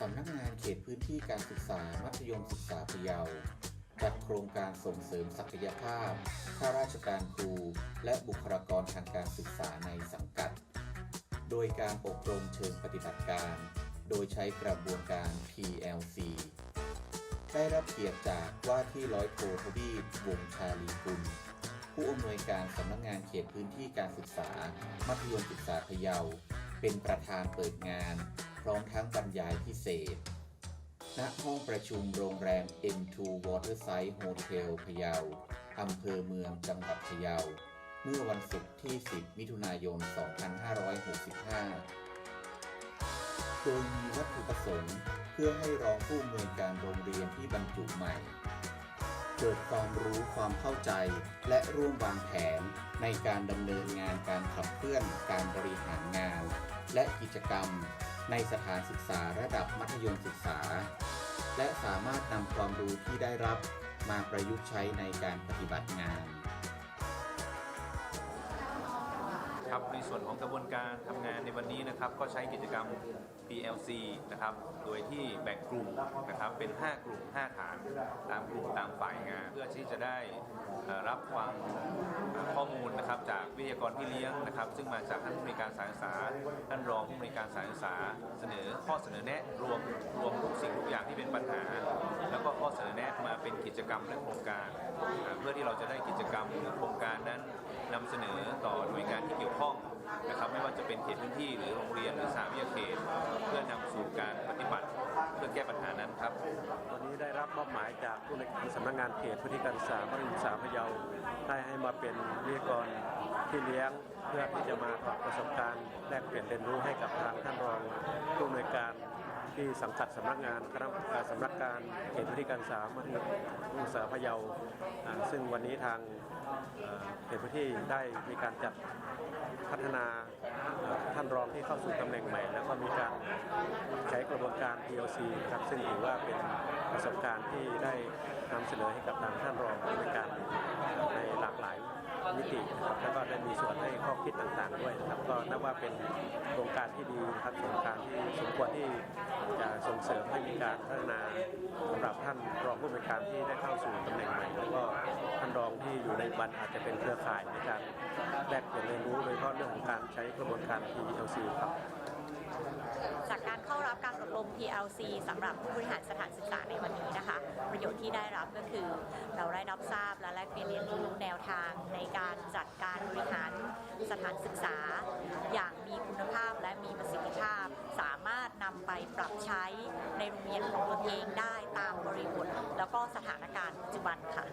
สำนักงานเขตพื้นที่การศึกษามัธยมศึกษาพะเยาจัดโครงการส่งเสริมศักยภาพ ข้าราชการครู และบุคลากรทางการศึกษาในสังกัด โดยการอบรมเชิงปฏิบัติการ โดยใช้กระบวนการ PLC ได้รับเกียรติจากว่าที่ร้อยโททวีปวงชาลีกุล ผู้อำนวยการสำนักงานเขตพื้นที่การศึกษา มัธยมศึกษาพะเยา เป็นประธานเปิดงาน พร้อมทั้งบรรยายพิเศษ ณ ห้องประชุมโรงแรม M2 Waterside Hotel พะเยา อำเภอเมืองจังหวัดพะเยา เมื่อวันศุกร์ที่ 10 มิถุนายน 2565 โดยมีวัตถุประสงค์ เพื่อให้รองผู้อำนวยการโรงเรียนที่บรรจุใหม่ เกิดความรู้ความเข้าใจ และร่วมวางแผนในการดำเนินงานการขับเคลื่อนการบริหารงาน และกิจกรรม ในสถานศึกษาระดับมัธยมศึกษา และสามารถนำความรู้ที่ได้รับมาประยุกต์ใช้ในการปฏิบัติงาน ครับในส่วนของกระบวนการทำงานในวันนี้นะครับก็ใช้กิจกรรม PLC นะครับโดยที่แบ่งกลุ่มนะครับเป็น 5 กลุ่ม 5 ฐาน ตามกลุ่มตามฝ่ายงาน เพื่อที่จะได้รับฟังข้อมูลนะครับจากวิทยากรพี่เลี้ยงนะครับ ซึ่งมาจากท่านผู้ในวยการสารศึกษาท่านรองผู้ในวยการสารศึกษาเสนอข้อเสนอแนะรวมรวมทุกสิ่งทุกอย่างที่เป็นปัญหา แล้วก็ข้อเสนอแนะมาเป็นกิจกรรมและโครงการ เพื่อที่เราจะได้กิจกรรมหรือโครงการนั้นนำเสนอต่อหน่วยงาน เขต เพื่อนำสู่การปฏิบัติเพื่อแก้ปัญหานั้นครับ วันนี้ได้รับมอบหมายจากผู้ในวยการสำนักงานเขตพื้นที่การศึกษามัธยมศึกษาพะเยาได้ให้มาเป็นวิทยากรที่เลี้ยง เพื่อที่จะมาถอดประสบการณ์แลกเปลี่ยนเรียนรู้ให้กับทางท่านรองผู้อำนวยการ ที่สังกัดสำนักงานคณะสำนักการเขตพื้นที่การศึกษามัธยมศึกษาพะเยาซึ่งวันนี้ทางเขตพื้นที่ได้มีการจัดพัฒนาท่านรองที่เข้าสู่ตำแหน่งใหม่ แล้วก็มีการใช้กระบวนการ PLC ครับซึ่งถือว่าเป็นประสบการณ์ที่ได้นำเสนอให้กับทางท่านรองผู้อำนการในหลากหลายมิตินะครับ แล้วก็ได้มีส่วนให้ข้อคิดต่างๆด้วยนะครับ ก็นับว่าเป็นโครงการที่ดีนะครับโครงการที่สมควรที่จะส่งเสริมให้มีการพัฒนาสำหรับท่านรองผู้อำนวยการที่ได้เข้าสู่ตำแหน่งใหม่แล้วก็ท่านรองที่อยู่ในบันอาจจะเป็นเครือข่ายในการแลกเปลี่ยนเรียนรู้โดยเฉพาะเรื่องของการใช้กระบวนการ PLC ครับจากการเข้ารับการอบรม PLC สำหรับผู้บริหารสถานศึกษาในวันนี้นะคะ ที่ได้รับก็คือ เราได้รับทราบและแลกเปลี่ยนเรียนรู้แนวทางในการจัดการบริหารสถานศึกษา อย่างมีคุณภาพและมีประสิทธิภาพ สามารถนำไปปรับใช้ในโรงเรียนของตนเองได้ตามบริบทแล้วก็สถานการณ์ปัจจุบันค่ะ